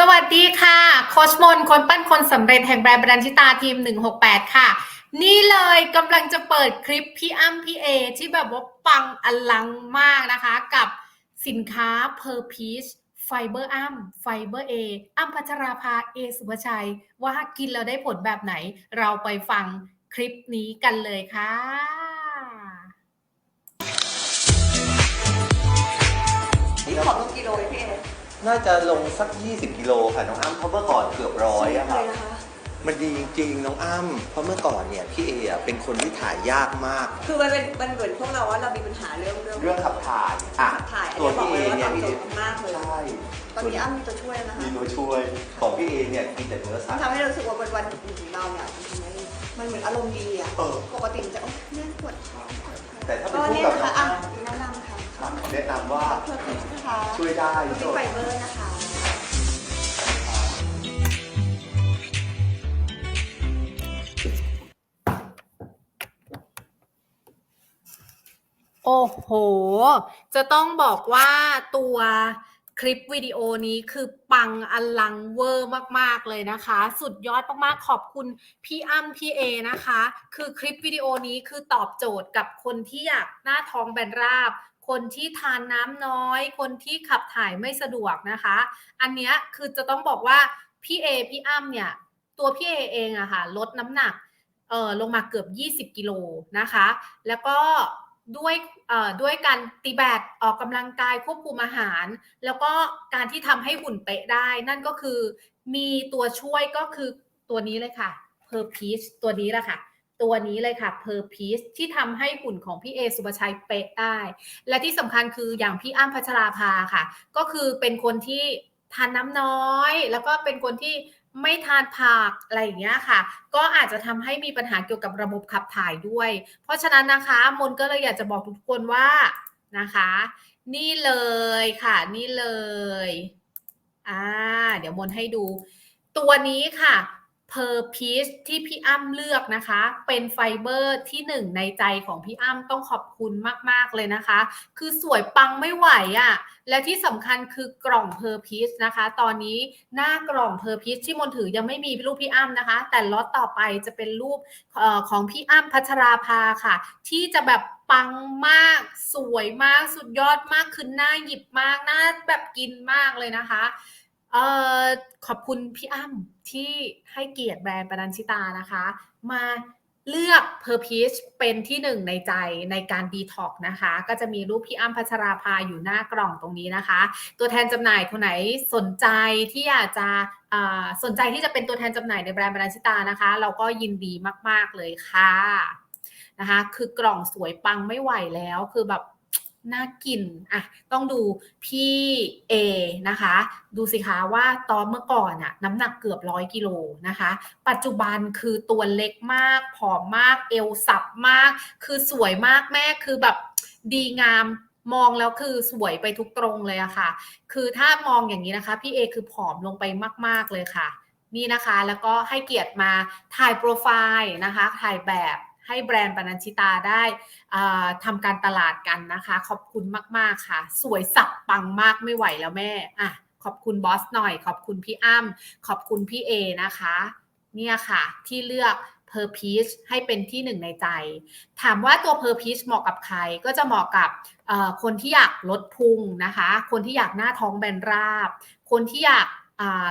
สวัสดีค่ะ โคชมน คนปั้นคนสำเร็จแห่งแบรนด์บรันชิตาทีม 168 ค่ะ นี่เลยกำลังจะเปิดคลิปพี่อ้ำพี่เอ ที่แบบว่าปังอลังมากนะคะ กับสินค้า Per Piece ไฟเบอร์อ้ำไฟเบอร์เออ้ำพัชราภาเอสุภชัย ว่ากินแล้วได้ผลแบบไหน เราไปฟังคลิปนี้กันเลยค่ะนี่ผอมลงกิโลเลยพี่เอ น่าจะลงสัก 20 กิโลค่ะน้องอ้ำเพราะเมื่อก่อนเกือบร้อยอะเลค่ะยนะคะ มันดีจริงๆน้องอ้ำเพราะเมื่อก่อนเนี่ยพี่เออะเป็นคนที่ถ่ายยากมาก คือมันเป็นมันเหมือนพวกเราว่าเรามีปัญหาเรื่องเรื่องเรื่องขับถ่ายอะขับถ่ายอันตัวนี้บอกพี่เอเลยว่าเนี่ยตอบโจทย์มากเลยใช่ตอนนี้อ้ำจะช่วยแล้วนะคะมีตัวช่วยของพี่เอเนี่ยกินแต่เนื้อสัมันตว์ ทำให้เรารู้สึกว่าวันวันๆของเราเนี่ยมันทำให้มันเหมือนอารมณ์ดีอะเออ ปกติมันจะโอ๊ยแน่นปวดท้องปวดท้องแต่ถ้าเป็นก็พวกเนี่ยแบบนะคะน้อะองอ้ำแนะนำ ค่ะค่ะแนะนำว่าเพื่อพิชนะคะช่วยได้มีที่สุดไฟเบอร์นะคะ โอ้โห จะต้องบอกว่าตัวคลิปวิดีโอนี้คือปังอลังเวอร์มาก ๆ เลยนะคะ สุดยอดมาก ๆ ขอบคุณพี่อ้ำพี่เอนะคะ คือคลิปวิดีโอนี้คือตอบโจทย์กับคนที่อยากหน้าท้องแบนราบ คนที่ทานน้ำน้อย คนที่ขับถ่ายไม่สะดวกนะคะ อันเนี้ยคือจะต้องบอกว่าพี่เอพี่อ้ำเนี่ยตัวพี่เอเองอะค่ะลดน้ำหนักเอ่อลงมาเกือบ 20 กิโลนะคะ แล้วก็ด้วยเอ่อด้วยการตีแบดออกกำลังกายควบคุมอาหาร แล้วก็การที่ทำให้หุ่นเป๊ะได้ นั่นก็คือมีตัวช่วยก็คือตัวนี้เลยค่ะ Per Piece ตัวนี้แหละค่ะ ตัวนี้เลยค่ะ Per Piece ที่ทำให้หุ่นของพี่เอสุภชัยเป๊ะได้ และที่สำคัญคืออย่างพี่อ้ำพัชราภาค่ะ ก็คือเป็นคนที่ทานน้ำน้อย แล้วก็เป็นคนที่ไม่ทานผักอะไรอย่างเงี้ยค่ะ ก็อาจจะทำให้มีปัญหาเกี่ยวกับระบบขับถ่ายด้วย เพราะฉะนั้นนะคะมนก็เลยอยากจะบอกทุกคนว่านะคะ นี่เลยค่ะ นี่เลยอ่าเดี๋ยวมนให้ดู ตัวนี้ค่ะ Per Piece ที่พี่อ้ำเลือกนะคะ เป็นไฟเบอร์ที่หนึ่งในใจของพี่อ้ำต้องขอบคุณมาก ๆ เลยนะคะ คือสวยปังไม่ไหวอะ่ะ และที่สำคัญคือกล่อง Per Piece นะคะ ตอนนี้หน้ากล่อง Per Piece ที่มนถือยังไม่มีรูปพี่อ้ำนะคะ แต่ล็อตต่อไปจะเป็นรูปออของพี่อ้ำพัชราภาค่ะ ที่จะแบบปังมาก สวยมาก สุดยอดมาก คือหน้าหยิบมาก หน้าแบบกินมากเลยนะคะ เอ่อขอบคุณพี่อ้ำที่ให้เกียรติแบรนด์ปนัญชิตานะคะ มาเลือก p e r p i c e เป็นที่หนึ่งในใจในการดีท็อกนะคะ ก็จะมีรูปพี่อ้ำพัชราภาอยู่หน้ากล่องตรงนี้นะคะ ตัวแทนจำหน่ายคนไหนสนใจที่อยากจะสนใจที่จะเป็นตัวแทนจำหน่ายในแบรนด์ปนัญชิตานะคะ เราก็ยินดีมาก ๆ เลยค่ะนะคะ คือกล่องสวยปังไม่ไหวแล้วคือแบบ น่ากินอะต้องดูพี่เอนะคะ ดูสิคะว่าตอนเมื่อก่อนอะน้ำหนักเกือบร้อยกิโลนะคะ ปัจจุบันคือตัวเล็กมาก ผอมมาก เอวสับมาก คือสวยมากแม่คือแบบดีงามมองแล้วคือสวยไปทุกตรงเลยอะค่ะ คือถ้ามองอย่างนี้นะคะ พี่เอคือผอมลงไปมาก ๆเลยค่ะ นี่นะคะแล้วก็ให้เกียรติมาถ่ายโปรไฟล์นะคะ ถ่ายแบบ ให้แบรนด์ปนัญชิตาได้ทำการตลาดกันนะคะ ขอบคุณมาก ๆ ค่ะ สวยสับปังมากไม่ไหวแล้วแม่อะขอบคุณบอสหน่อย ขอบคุณพี่อ้ำขอบคุณพี่เอนะคะ เนี่ยค่ะ ที่เลือก Per Piece ให้เป็นที่หนึ่งในใจ ถามว่าตัว Per Piece เหมาะกับใครก็จะเหมาะกับคนที่อยากลดพุงนะคะ คนที่อยากหน้าท้องแบนราบ คนที่อยาก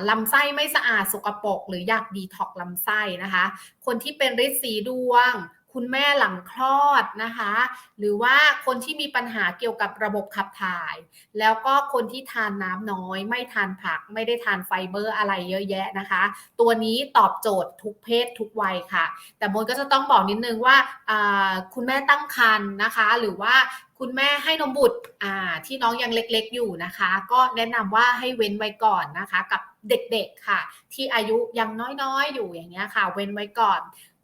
ลำไส้ไม่สะอาดสกปรกหรืออยากดีท็อกลำไส้นะคะ คนที่เป็นฤทธิ์สีดวง คุณแม่หลังคลอดนะคะ หรือว่าคนที่มีปัญหาเกี่ยวกับระบบขับถ่าย แล้วก็คนที่ทานน้ำน้อย ไม่ทานผัก ไม่ได้ทานไฟเบอร์อะไรเยอะแยะนะคะ ตัวนี้ตอบโจทย์ทุกเพศทุกวัยค่ะ แต่มนก็จะต้องบอกนิดนึงว่าอ่าคุณแม่ตั้งครรภ์นะคะ หรือว่า คุณแม่ให้นมบุตรอ่าที่น้องยังเล็กๆอยู่นะคะ ก็แนะนำว่าให้เว้นไว้ก่อนนะคะ กับเด็กๆค่ะ ที่อายุยังน้อยๆอยู่อย่างเงี้ยค่ะ เว้นไว้ก่อน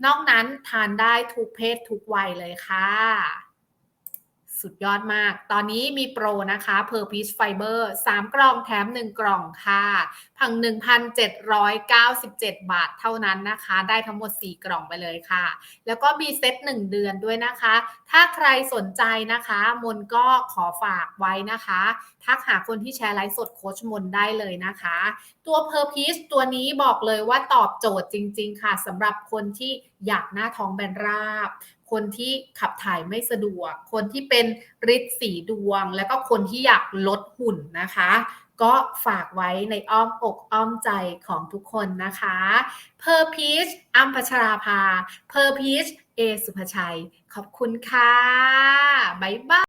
นอกนั้นทานได้ทุกเพศทุกวัยเลยค่ะ สุดยอดมาก ตอนนี้มีโปรนะคะ Per Piece Fiber 3 กล่องแถม 1 กล่องค่ะภทั้ง1,797 บาทเท่านั้นนะคะ ได้ทั้งหมด 4 กล่องไปเลยค่ะ แล้วก็มีเซต 1 เดือนด้วยนะคะ ถ้าใครสนใจนะคะ มนก็ขอฝากไว้นะคะ ทักหาคนที่แชร์ไลฟ์สดโค้ชมนได้เลยนะคะ ตัวเพอร์พีชตัวนี้บอกเลยว่าตอบโจทย์จริง ๆ ค่ะสำหรับคนที่ อยากหน้าท้องแบนราบ คนที่ขับถ่ายไม่สะดวก คนที่เป็นริดสีดวง แล้วก็คนที่อยากลดหุ่นนะคะ ก็ฝากไว้ในอ้อมอกอ้อมใจของทุกคนนะคะเพอร์พีชอัมพัชราภาเพอร์พีชเอสุภชัย ขอบคุณค่ะ บ๊ายบาย